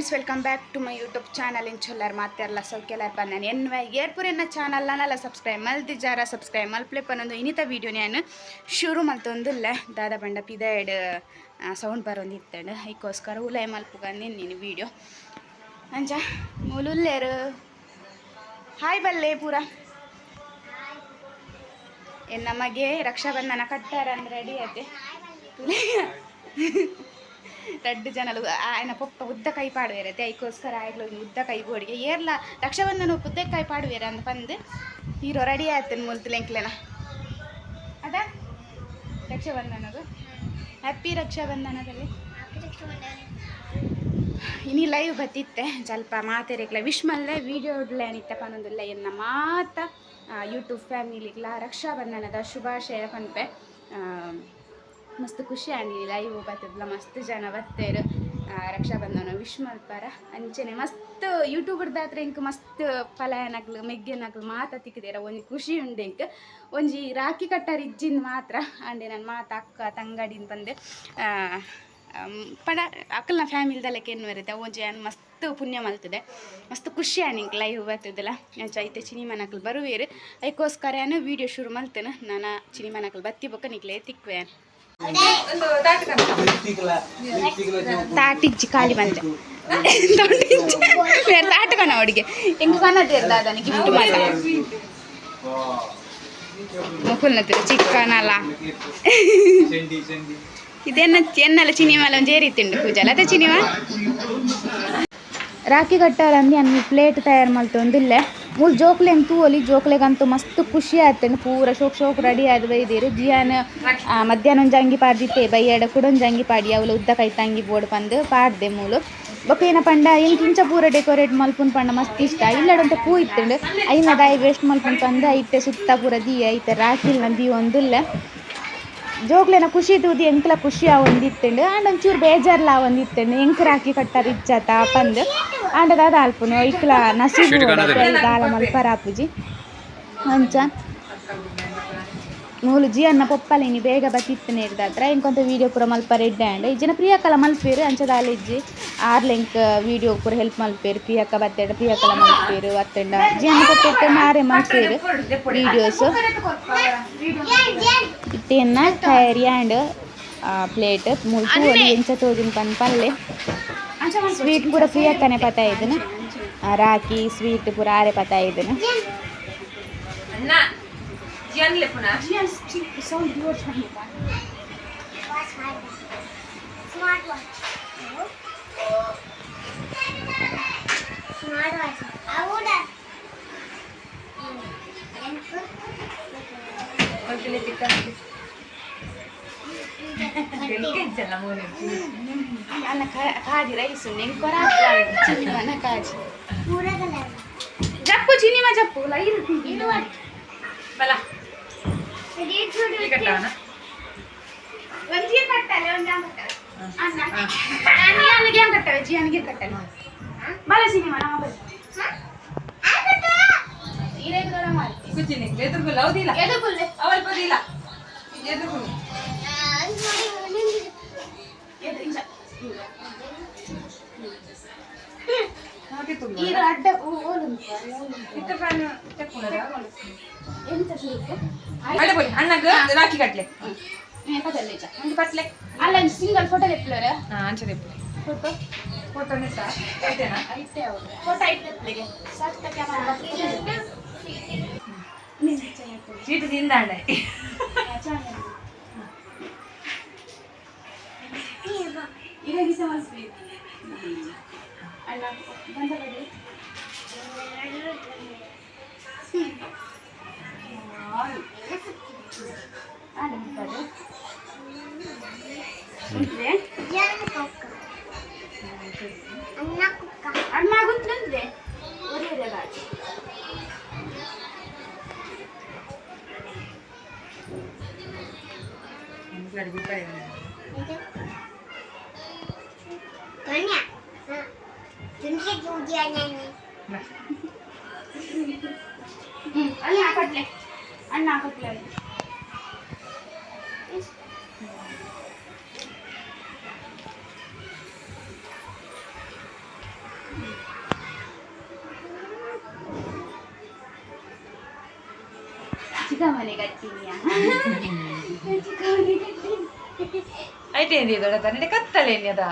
Friends welcome back to my YouTube channel ಇಂಚೊಲ್ಲರ್ ಮಾತೆಲ್ಲ ಸೌಖ್ಯಲ್ಲರ್ ನಾನು ಎನ್ವ ಏರ್ಪುರ ಎನ್ನ ಚಾನಲ್ನಲ್ಲ ಸಬ್ಸ್ಕ್ರೈಬ್ ಮಲ್ದಿಜಾರ ಸಬ್ಸ್ಕ್ರೈಬ್ ಮಲ್ಪ್ಲೆ ಪನ್ನೊಂದು ಇನಿತ ವೀಡಿಯೋ ನಾನು ಶುರು ಮಲ್ತೊಂದುಲ್ಲ ದಾದ ಬಂಡ ಪಿದಾಯ್ಡ್ ಸೌಂಡ್ ಬರೋಂದು ಇತ್ತಂಡು ಅದಕ್ಕೋಸ್ಕರ ಉಲೈ ಮಲ್ಪುಗಂದು ನೀನು ವೀಡಿಯೋ ಅಂಜ ಮುಲುಲ್ಲೇರು ಹಾಯ್ ಬಲ್ಲೆ ಪೂರ ನಮಗೆ ರಕ್ಷಾಬಂಧನ ಕಟ್ಟಾರ ಅಂದ್ರೆ ರೆಡಿ ಐತೆ ರಡ್ಡು ಜನಲು ఆయన ಪೊಪ್ಪ ಉದ್ದ ಕೈ ಪಾಡುವೇರತೆ ಐಕೋಸ್ಕರ ಆಯ್ಲು ಉದ್ದ ಕೈ ಬೋಡಿಗೆ ಏರ್ಲ ರಕ್ಷಾಬಂಧನ ಉದ್ದ ಕೈ ಪಾಡುವೇರ ಅಂತ ಬಂದು ಹೀರೋ ರೆಡಿ ಆಯ್ತೇನೆ ಮುಲ್ತಲೆಂಕ್ಲೆನ ಅದ ರಕ್ಷಾಬಂಧನದು ಹ್ಯಾಪಿ ರಕ್ಷಾಬಂಧನದಲ್ಲಿ ಇನಿ ಲೈವ್ ಬತ್ತಿತ್ತೆ ಸ್ವಲ್ಪ ಮಾತೆರೆಗ್ಲ ವಿಶ್ ಮಲ್ಲೆ ವಿಡಿಯೋ ಇಡ್ಲೆ ಅನಿತ್ತ ಪನ್ನೊಂದುಲ್ಲ ಎನ್ನ ಮಾತ ಯೂಟ್ಯೂಬ್ ಫ್ಯಾಮಿಲಿಗ್ಲ ರಕ್ಷಾಬಂಧನದ ಶುಭಾಶಯ ಪನ್ಪೆ ಆ, ಮಸ್ತ್ ಖುಷಿ ಆಗಿಲ್ಲ ಲೈವ್ ಬತ್ತದ್ಲ ಮಸ್ತ್ ಜನ ಬತ್ತೇರು ರಕ್ಷಾ ರಕ್ಷಾಬಂಧನ, ವಿಶ್ ಮಲ್ಪಾರ ಅಂಚನೆ ಮಸ್ತ್ ಯೂಟ್ಯೂಬರ್ದ ಹತ್ರ ಇಂಕ್ ಮಸ್ತ್ ಪಲಾಯನಕ್ಲು ಮೆಗ್ಗೆನಕ್ಲು ಮಾತ ತಿಕ್ಕದೇರ. ಒಂಜಿ ಖುಷಿ ಉಂಡೆ ಇಂಕ್. ಒಂಜಿ ರಾಖಿ ಕಟ್ಟಾರ ಇಜ್ಜಿಂದ ಮಾತ್ರ. ಅಂಡೆ ನನ್ನ ಮಾತ, ಅಕ್ಕ, ತಂಗಡಿನ ಬಂದೆ. ಪಡ, ಅಕ್ಕಲ್ನ ದಲ್ಲ ಏನು ಬರುತ್ತೆ. ಒಂಜಿ ಅನ್ ಮಸ್ತ್ ಪುಣ್ಯ ಮಲ್ತದೆ. ಮಸ್ತ್ ಖುಷಿ ಆನಿಂಕ್ ಲೈವ್ ಬರ್ತದಲ್ಲ ಐತೆ ಚಿನಿಮನಕ್ಲು ಬರುವೇರು. ಅದಕ್ಕೋಸ್ಕರ ಏನು ವೀಡಿಯೋ ಶುರು ಮಲ್ತೇನೆ. ನಾನು ಚಿನಿಮನಕ್ಲು ಬತ್ತಿ ಬೊಕ್ಕ ನಿಕ್ಲೆ ತಿಕ್ವೆ. ತಾಟಿಜ್ಜಿ ಖಾಲಿ ಬಂದೆ ಬೇರೆ ತಾಟಕನ ಅವಡಿಗೆ ಹೆಂಗೆ ಕನ್ನಡ ಅದನ್ನು ಗಿಫ್ಟ್ ಮಾಡ ಮುಕುಲ್ನತ್ರ ಚಿಕ್ಕನ್ ಅಲ್ಲ ಇದೇನ ಎನ್ನಲ್ಲ ಚಿನಿಮಲ ಒಂದು ಏರಿತಿಂಡು ಪೂಜೆ ಅಲ್ಲ ಅದೇ ಚಿನಿಮಾ ರಾಖಿ ಕಟ್ಟಾರಂದು ಅನ್ನ ಪ್ಲೇಟ್ ತಯಾರು ಮಲ್ತೊಂದಿಲ್ಲ ಮೂರು ಜೋಕ್ಲೆ ಅಂತ ಒಲಿ ಜೋಕ್ಲೆಗಂತೂ ಮಸ್ತ್ ಖುಷಿ ಆಯ್ತೇನೆ ಪೂರ ಶೋಕ್ ಶೋಕ್ ರೆಡಿ ಆದ್ ಬೈದಿರು ಜಿಯಾನ ಮಧ್ಯಾಹ್ನ ಒಂದು ಜಂಗಿ ಪಾಡ್ದಿತ್ತೆ ಬೈಯಾಡ ಕೂಡ ಒಂದು ಜಂಗಿ ಪಾಡಿ ಅವಳು ಉದ್ದ ಕೈ ತಂಗಿ ಬೋರ್ಡ್ ಬಂದು ಪಾಡ್ದೆ ಮೂಲು ಬೊಕ್ಕ ಏನ ಪಂಡ ಏನು ಕಿಂಚ ಪೂರ ಡೆಕೋರೇಟ್ ಮಲ್ಪುನ್ ಪಂಡ ಮಸ್ತ್ ಇಷ್ಟ. ಇಲ್ಲಡಂತ ಪೂ ಇತ್ತಂಡು. ಐನ ದಾಯಿ ವೇಸ್ಟ್ ಮಲ್ಪುನ್ ಪಂದು ಐತೆ ಸುತ್ತ ಪೂರ ದೀಯ, ಐತೆ ರಾಖಿಲ್ ದೀ ಒಂದಿಲ್ಲ ಜೋಗ್ಲೆನ ಖುಷಿ ತೂದಿ ಎಂಕ್ಲ ಖುಷಿ ಆ ಒಂದಿತ್ತಂಡು. ಆಂಡ ಒಂಚೂರು ಬೇಜಾರ್ಲ ಒಂದಿತ್ತಂಡು. ಎಂಕ್ ರಾಕಿ ಕಟ್ಟಾರ ಇಜ್ಜತ ಪಂದ್. ಆಂಡ ದಾದ ಅಲ್ಪುನು ಇಕ್ಲ ನಸೀಬು ದಾಲ ಮಲ್ಪರ ಅಪ್ಪುಜಿ ಅಂಚ. ಮೂಲು ಜಿ ಅನ್ನ ಪೊಪ್ಪಲಿನಿ ಬೇಗ ಬತ್ತಿತ್ತನೆ ಇರ್ದಾತ್ರ. ಎಂಕೊಂತ ವೀಡಿಯೋ ಪೂರ ಮಲ್ಪರ ಇಡ್ಡೆ ಅಂಡ್ ಇಜ್ಜಿನ ಪ್ರಿಯಕ್ಕಲ ಮಲ್ಪೇರು. ಅಂಚದಾಲ ಇಜ್ಜಿ ಆರ್ಲೆಂಕ್ ವೀಡಿಯೋ ಪೂರ ಹೆಲ್ಪ್ ಮಲ್ಪೇರು ಪ್ರಿಯಕ್ಕ ಬತ್ತೆಡ ಪ್ರಿಯಕ್ಕಲ ಮಲ್ಪೇರು ಅತ್ತೆಂಡ ಜನ ಪೊಪ್ಪೆಟ್ಟು ಮಾರೆ ಮಲ್ಪೇರು ವೀಡಿಯೋಸ್ ಇಟ್ಟೆನ್ನ ತಯಾರಿ ಆ್ಯಂಡ್ ಪ್ಲೇಟ್ ಮುಲ್ತು ಒಲಿ ಎಂಚ ತೋಜಿನ ಪನ್ ಪಲ್ಲೆ. ಸ್ವೀಟ್ ಪೂರ ಪ್ರಿಯಕ್ಕನೆ ಪತ ಇದನ್ನ ರಾಕಿ ಸ್ವೀಟ್ ಪೂರ ಆರೆ ಪತ ಇದನ್ನ ಸ್ಮಾರ್ಟ್ ಜಿಯನ್ಲೆ ಪುನಃ ಕೊಲ್ತಿಲೆ ಚಿಕ್ಕ ಬೆಳ್ಕೆಂಚಲ್ಲ ಮೋನೆ ಅನ್ನ ಕಾಜಿ ರೈಸ್ ನೆಂಕೊರ ಅಲ್ಲಿಗೆ ಕಟ್ಟವೆ ಜಿ ಅನಿಗೆ ಕಟ್ಟಲೆ ಬಲ ಸಿನಿಮಾ ನಮ್ಮ ಅವಲ್ ಬದಿಲ್ಲ ಈಗ ಅಡ್ಡ ಎಂತ ರಾಖಿ ಕಟ್ಲೆ. ಕದಲ್ಲ ಒಂದು ಪಟ್ಲೆ. ಅಲ್ಲ ಸಿಂಗಲ್ ಫೋಟೋ ಎತ್ತಲರ ಹಾ ಅಂಚದೆ ಫೋಟೋ ಫೋಟೋ ನಿಟ್ಟ ಐತೆನಾ? ಐತೆ ಅವರು. ಫೋಟೋ ಐತೆ ಎತ್ತಲಿಗೆ ಸಾಕ್ತ ಕ್ಯಾಮರಾ ಚೀಟಿ ತಿಂದ ಅಣ್ಣ ಈಗ ದಿವಸ ಮಲ್ಸ್ರಿ ಅಲ್ಲ ಬಂದ ಬಡಿ. ಅಣ್ಣ అన్నా గుర్తుంది అన్నా కట్లే అన్నా కట్లేదు అయితే ఏంది దొడతానంటే కత్తలేని కదా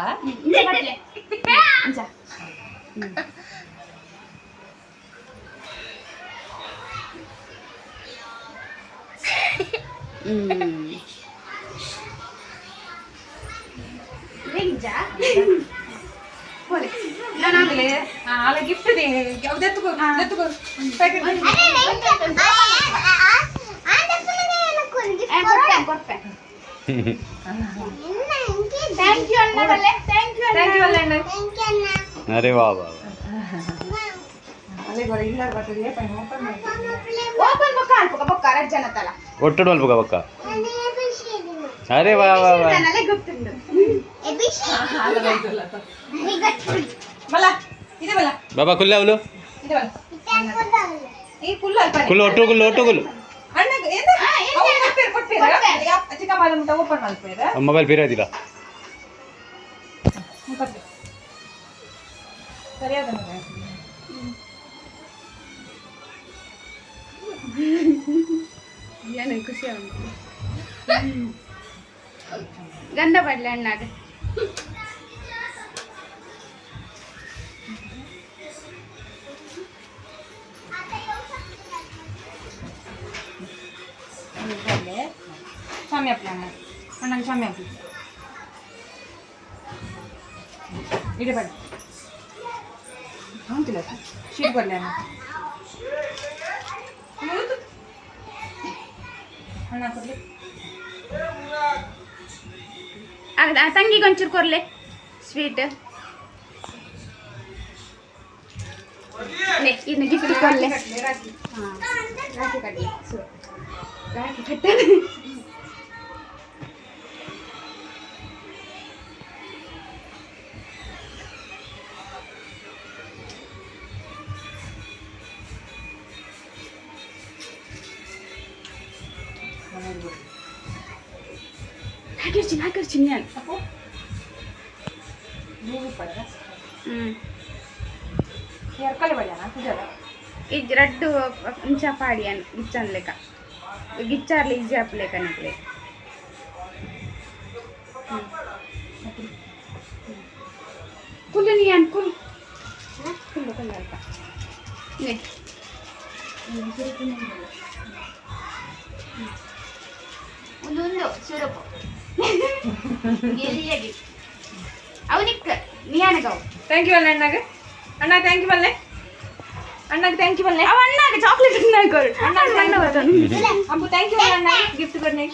అలా గిఫ్ట్ తెచ్చుకో తెచ్చుకో అరే బాబా. ఒట్టుడు వల్పుగా బొక్క అరే బాబా. బాబా కుల్లావులు కుళ్ళు ఒట్టుకులు ఒట్టుకులు ವೆಂಜ ಹೋಲೆ ನಾನು ಆಮೇಲೆ ಅಲ್ಲ ಗಿಫ್ಟ್ ಇದೆ ಯಾವ್ದು ಎತ್ತುಕೋ ಎತ್ತುಕೋ ಪ್ಯಾಕೆಟ್ ಕೊಡ್ಪೆ ಕೊಡ್ಪೆ ಥ್ಯಾಂಕ್ ಯು ಅಣ್ಣ ಬಲ್ಲೆ ಥ್ಯಾಂಕ್ ಯು ಥ್ಯಾಂಕ್ ಯು ಅಲ್ಲ ಅಣ್ಣ ಅರೆ ವಾ ವಾ ಅಲ್ಲೇ ಗೊರ ಇಲ್ಲ ಬರ್ತದೆ ಪೈ ಓಪನ್ ಮಾಡ್ತೀನಿ ಓಪನ್ ಬೊಕ್ಕ ಅನ್ಪಕ ಬೊಕ್ಕ ರಜ್ಜನ ತಲ ಒಟ್ಟು ಅಲ್ಪ ಬಕ್ಕ ಅರೆ ವಾ ವಾ ವಾ ನನಗೆ ಗೊತ್ತುಂಡು ಮಲ್ಲ ಇದೆ ಮಲ್ಲ ಬಾಬಾ ಕುಲ್ಲ ಅವಳು ಇದೆ ಮಲ್ಲ ಈ ಫುಲ್ ಅಲ್ಪ ಕುಲ್ಲು ಒಟ್ಟು ಕುಲ್ಲು ಒಟ್ಟು ಕುಲ್ಲು ಅಣ್ಣ ಎಂತ ಅವು ಕೊಟ್ಪೇರು ಕೊಟ್ಪೇರು ಚಿಕ್ಕ ಮಾಲ ಮುಟ್ಟ ಓಪನ್ ಮಾಡ್ಪೇರು ಮೊಬೈಲ್ ಫಿರಾದಿಲ್ಲ ಸರಿಯಾದ ಏನು ಖುಷಿ ಉಂಟು ಗಂಧ ಬಡ್ಲೆ ಅಣ್ಣಾಗ ಶಾಮಿ ಹಾಕ್ಲಿ ಅಣ್ಣ ಅಣ್ಣಂಗೆ ಶಾಮಿ ಹಾಕ್ಲಿ ಇಡಿ ಬನ್ನಿ ಅಂತಿಲ್ಲ ಶೀಟ್ ಬರಲಿ ಅಣ್ಣ ಅಣ್ಣ ಕೊಡ್ಲಿ ಆ ತಂಗಿಗೆ ಒಂಚೂರು ಕೊರ್ಲೆ ಸ್ವೀಟ್ ಇನ್ನು ಗಿಫ್ಟ್ ಕೊರ್ಲೆ ರಾಕಿ ಹಾಂ ರಾಖಿ ಕಟ್ಲಿ ಸೊ ರಾಖಿ ಕಟ್ಟನೆ ಹಾಕಿರ್ತೀನಿ ಹಾಕಿರ್ತೀನಿ ನಾನು ಅಪ್ಪು ನೂರು ರೂಪಾಯಿ ಹ್ಞೂ ಎರ್ಕಲ್ ಬಡಿ ಅಣ್ಣ ಕುಜಲ ಇದು ರಡ್ಡು ಇಂಚ ಪಾಡಿ ಅನ್ ಗಿಚ್ಚನ್ ಲೆಕ್ಕ ಗಿಚ್ಚಾರ್ಲಿ ಈಜಿ ಆಪ್ ಲೆಕ್ಕ ನಕ್ಲೆ ಕುಲ್ಲು ನೀ ಅನ್ ಕುಲ್ ಕುಲ್ಲು ಕುಲ್ಲು ಅಲ್ಪ ನೇ. ಒಂದೊಂದು ಸುರಪು ಎಲ್ಲಿಯಾಗಿ ಅವನಿಕ್ಕ ನೀ ಅನಗವು ಥ್ಯಾಂಕ್ ಯು ಅಲ್ಲ ಅಣ್ಣಗೆ ಅಣ್ಣ ಥ್ಯಾಂಕ್ ಯು ಬಲ್ಲೆ ಅಣ್ಣಗೆ ಥ್ಯಾಂಕ್ ಯು ಬಲ್ಲೆ ಅವ ಅಣ್ಣಾಗ ಚಾಕ್ಲೇಟ್ ಕೊಡು ಅಣ್ಣ ಅಣ್ಣ ಬರ್ತಾನೆ ಅಪ್ಪು ಥ್ಯಾಂಕ್ ಯು ಅಣ್ಣ ಗಿಫ್ಟ್ ಕೊಡ್ನೆ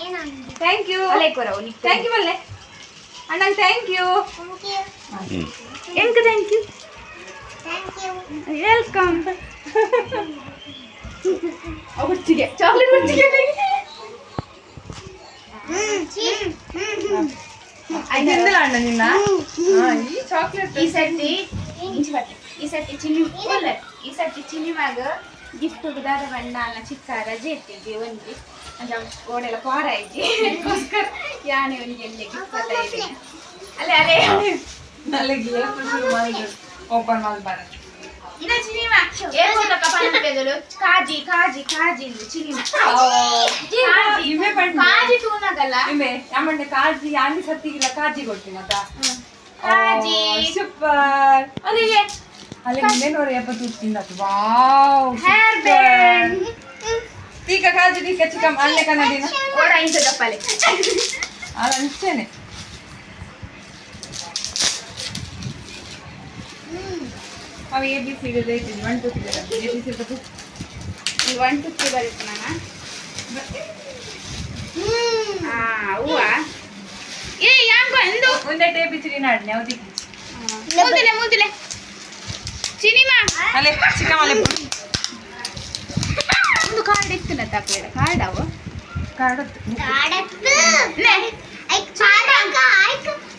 ಥ್ಯಾಂಕ್ ಯು ಅಲೆ ಕೊರ ಅವನಿಗೆ ಥ್ಯಾಂಕ್ ಯು ಬಲ್ಲೆ ಅಣ್ಣಗೆ ಥ್ಯಾಂಕ್ ಯು ಹ್ಞೂ ಎಂಕ ಥ್ಯಾಂಕ್ ಯು ವೆಲ್ಕಮ್ ಹುಚ್ಚಿಗೆ ಚಾಕ್ಲೇಟ್ ಹುಚ್ಚಿಗೆ ತಿಂದಿಲ್ಲ ಅಣ್ಣ ನಿನ್ನ ಹಾ, ಈ ಚಾಕ್ಲೇಟ್ ಈ ಸರ್ತಿ ಇಂಚಿ ಬಟ್ಟೆ ಈ ಸರ್ತಿ ಚಿನ್ನಿ ಒಳ್ಳೆ ಈ ಸರ್ತಿ ಚಿನ್ನಿಮಾಗ ಗಿಫ್ಟ್ ದಾದ ಬಣ್ಣ ಅಲ್ಲ ಚಿಕ್ಕ ರಜೆ ಇರ್ತಿದ್ವಿ ಒಂಜಿ ಅಂದ್ರೆ ಗೋಡೆಲ್ಲ ಪಾರ ಇದ್ದಿ ಅದಕ್ಕೋಸ್ಕರ ಯಾನೆ ಅವನಿಗೆ ಎಲ್ಲಿ ಗಿಫ್ಟ್ ಎಲ್ಲ ಇದೆ ಅಲ್ಲೇ ಅದೇ ನಾಳೆಗೆ ಶುರು ಮಾಡಿದ್ರು ಓಪನ್ ಮಾಡ್ಬಾರ ಇದ ಚಿನಿಮಾ ಏಕೋತ ಕಪಾಲ ಬೆಗಲು ಕಾಜಿ ಕಾಜಿ ಕಾಜಿ ಇಂದು ಚಿನಿಮಾ ಕಾಜಿ ಇವೆ ಬಣ್ಣ. ಕಾಜಿ ತೂನಗಲ್ಲ ಇಮೆ ಯಾಮಂಡೆ ಕಾಜಿ ಯಾನಿ ಸತ್ತಿಗಿಲ್ಲ ಕಾಜಿ ಕೊಡ್ತೀನಿ ಅದ ಕಾಜಿ. ಸೂಪರ್. ಅದಿಗೆ ಅಲ್ಲಿ ಮುಂದೆ ನೋಡಿ ಎಪ್ಪತ್ತು ತಿಂದದ್ದು ವಾವ್ ಹೇರ್ ಬ್ಯಾಂಡ್ ತೀಕ ಕಾಜಿ ತೀಕ ಚಿಕ್ಕ ಅಲ್ಲೇ ಕನ್ನಡಿನ? ಓಡ ಇಂತ ದಪ್ಪಲೆ ಅಲ್ಲ ಅನಿಸ್ತೇನೆ ಅವು ಎ ಬಿ ಸಿ ಐತಿ one two three A B C ಇರ್ತದೆ ಈ ಒನ್ ಟು ತ್ರೀ ಬರುತ್ತೆ ನಾನು ಹಾ ಹೂವ. ಏ ಯಾಕೋ ಎಂದು? ಒಂದೇ ಟೇ ಬಿ ತ್ರೀ ನಾಡ್ನೆ ಯಾವ್ದಿಕ್ಕೆ ಮೂದಿಲೆ ಮೂದಿಲೆ ಅಲ್ಲೇ ಮಲೆ ಒಂದು ಕಾರ್ಡ್ ಇತ್ತು ತಪ್ಪೇಡ ಕಾರ್ಡ್ ಅವು? Thank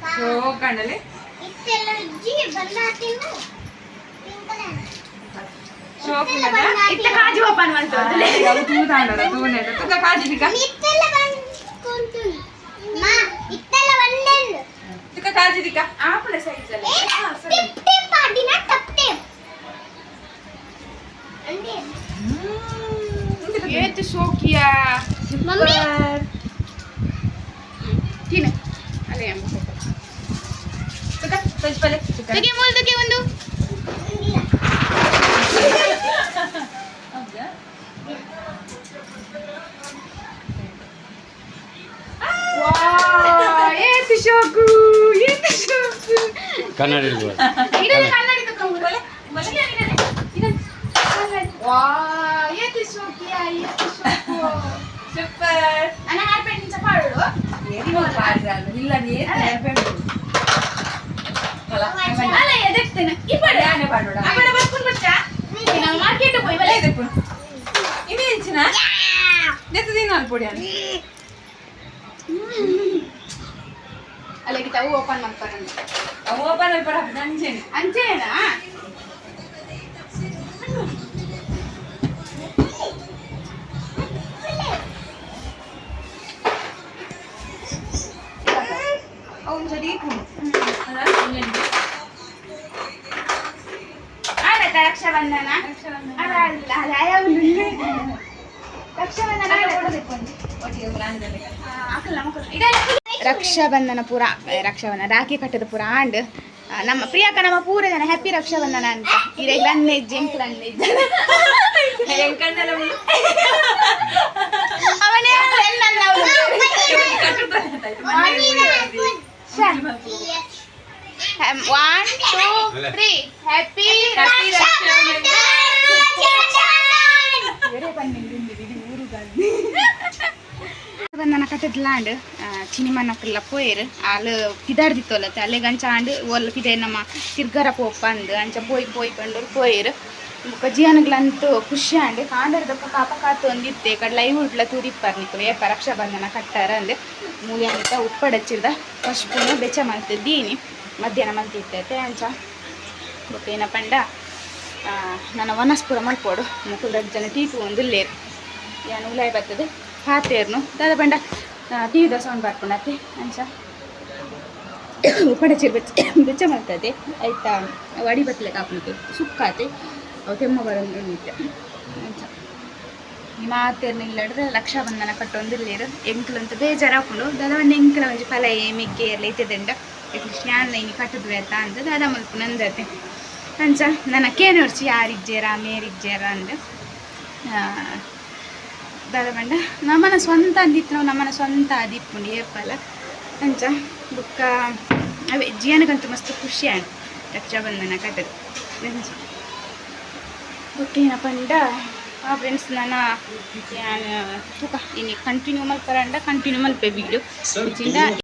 Valerie. ಕ್ಲಿಪ್ ಒಂದು ಕ್ಲಿಪ್ ಮಂಡೆ ಇಂಚ ತಿಕ್ಕ ಫುಲ್ಲದ ಅವ್ರ ಅಂಚ ಮೊಲ ಪೂಜೆಲು ಊರಿ ನೀಕು ಹೋಗಂಡಲೆ ಶೋಕಿನದ ಇತ್ತ ಕಾಜು ಓಪನ್ ಮಾಡ್ತದೆ ಅದು ತೂತಾಂಡದ ತೂನೆ ತುಕ ಕಾಜಿದಿಕ ತುಕ ಕಾಜಿದಿಕ ಆಪಳ ಸೈಜ್ ಅಲ್ಲಿ ಏತು ಶೋಕಿಯ ತಿನ್ನು ತುಕ ಸಜ್ಪಲೆ ತುಕ ತೆಗೆ ಮೂಲ್ದಕ್ಕೆ ಒಂದು ಹೌದಾ ಏತು ಶೋಕು ಏತು ಶೋಕು ಕನ್ನಡ ಇರ್ಬೋದು ಇದನ್ನ ಕನ್ನಡಿ ತಗೊಂಡು ವಾ ಏತು ಶೋಕಿಯ ಏತು ಶೋಕು ಸೂಪರ್ ನನ್ನ ಹೇರ್ ಬ್ಯಾಂಡ್ ನಿಂಚ ಪಾಡು ಏನು ಪಾಡ್ರಲ್ಲ ಇಲ್ಲ ನೀ ಹೇಳ್ಬೇಕು ಅಲ್ಲ ಅಲ್ಲ ಎದಕ್ತೇನೆ ಇಪ್ಪಡೆ ಯಾನೆ ಪಾಡೋಡ ಅಪ್ಪಡ ಬರ್ಕೊಂಡು ಬರ್ತಾ ನಾವು ಮಾರ್ಕೆಟ್ ಹೋಗಿ ಬಲೆ ಇದೆಪ್ಪು ಇನ್ನು ಹೆಂಚಿನ ನೆತ್ತು ದಿನ ಪೊಡಿ ಅಂತ ಅಲ್ಲಿಗೆ ತಾವು ಓಪನ್ ಮಾಡ್ತಾರೆ ಅವು ಓಪನ್ ಅಲ್ಲಿ ಬರ ನಂಜೇನೆ? ಅಂಚೆನಾ ರಕ್ಷಾಬಂಧನ ಪೂರ ರಕ್ಷಾಬಂಧನ ರಾಖಿ ಕಟ್ಟದ ಪೂರ ಆಂಡ್ ಆ, ನಮ್ಮ ಪ್ರಿಯಾಕ ನಮ್ಮ ಪೂರ ಜನ ಹ್ಯಾಪಿ ರಕ್ಷಾಬಂಧನ ಅಂತ ಈಗ ನನ್ನ ಜಂಕ್ಲ ಅವನೇ ನನ್ನ ಒನ್ ಟೂ ತ್ರೀ ಹ್ಯಾಪಿ ಬಂದನ ಕಟ್ಟದ್ಲಾಂಡ್ ಚಿನಿಮನ್ನಕ್ಕೆಲ್ಲ ಪೋಯರ್ ಆಲು ಪಿದಾಡ್ದಿತ್ತೋಲ್ಲ ಅಲ್ಲೇ ಗಂಚ ಆಂಡ್ ಒಲ್ ಪಿದೆ ನಮ್ಮ ತಿರ್ಗರ ಪೋಪ ಅಂದ್ ಅಂಚ ಪೋಯ್ ಪೋಯ್ ಪಂಡು ಪೋಯರ್ ಬೊಕ ಜೀವನಗಳಂತೂ ಖುಷಿ ಆಂಡ್ ಕಾಂಡರ್ದ ಪಕ್ಕ ಕಾತು ಒಂದಿತ್ತೆ ಕಡೆ ಲೈವ್ ಉಡ್ಲ ತೂರಿಪ್ಪರ್ ನಿಕ್ಲು ಏಪ ರಕ್ಷಾಬಂಧನ ಕಟ್ಟಾರ ಅಂದ್ ಮೂಲೆ ಅಂತ ಉಪ್ಪಡಚ್ಚಿರ್ದ ಪಶ್ಪುನು ಬೆಚ್ಚ ಮಾಡ್ತಿದ್ದೀನಿ ಮಧ್ಯಾಹ್ನ ಮಲ್ತಿರ್ತೈತೆ ಅಂಚ ಬೊಕ್ಕ ಪಂಡ ಆ, ನನ್ನ ವನಸ್ಪುರ ಮಲ್ಪೋಡು ಮುಕುಲ್ ಜನ ಟೀಪು ಒಂದು ಲೇರು ಏನು ಉಲಾಯ್ ಬರ್ತದೆ ಪಾತೇರ್ನು ದಾದ ಪಂಡ ಟಿ ವಿ ಸೌಂಡ್ ಬರ್ಕೊಂಡತ್ತೆ ಅಂಚ ಪಡಚಿರ್ ಬೆಚ್ಚ ಬೆಚ್ಚ ಮಾಡ್ತದೆ, ಆಯ್ತಾ? ವಡಿ ಬತ್ತಲೆ ಕಾಪುನಕ್ಕೆ ಸುಕ್ಕಾತೆ, ಅವು ತೆಮ್ಮ ಬರೋದು ನಿತ್ಯ ಅಂಚ ಈ ಮಾತೇರ್ನ ಇಲ್ಲಡ್ರೆ ರಕ್ಷಾಬಂಧನ ಕಟ್ಟೊಂದಿಲ್ಲೇರು ಎಂಕ್ಲಂತ ಬೇಜಾರಾಕೊಂಡು ದಾದ ಒಂದು ಎಂಕ್ಲ ಒಂಜಿ ಫಲ ಮಿಗ್ಗೆ ಎಲ್ಲ ಇತ್ತದಂಡ ಸ್ನಾನ ಇನಿ ಕಟ್ಟದ್ವೆ ಅಂತ ಅಂದ ದಾದ ಮಲ್ಪ ನಂದತೆ. ಅಂಚ ನನ್ನ ಕೇನೋರ್ಚಿ ಯಾರಿಜ್ಜೇರ ಮೇರಿಜ್ಜೇರ ಅಂದ. ದಾದ ಬಂಡ ನಮ್ಮನ ಸ್ವಂತ ಅಂದಿತ್ತು ನಾವು ನಮ್ಮನ ಸ್ವಂತ ಆದಿಪ್ಪುಂಡು ಏಪಲ ಅಂಚ ಬುಕ್ಕ ಅವೇ ಜೀವನಕ್ಕಂತೂ ಮಸ್ತ್ ಖುಷಿ ಆಂಡ್ ರಕ್ಷಾಬಂಧನ ಕಟ್ಟದು ಅಂಚ. ಬುಕ್ಕೇನ ಪಂಡ ಆ ಫ್ರೆಂಡ್ಸ್ ನನ್ನ ತೂಕ. ಇನ್ನು ಕಂಟಿನ್ಯೂ ಮಲ್ಪರಂಡ ಕಂಟಿನ್ಯೂ ಮಲ್ಪೆ ವೀಡಿಯೋ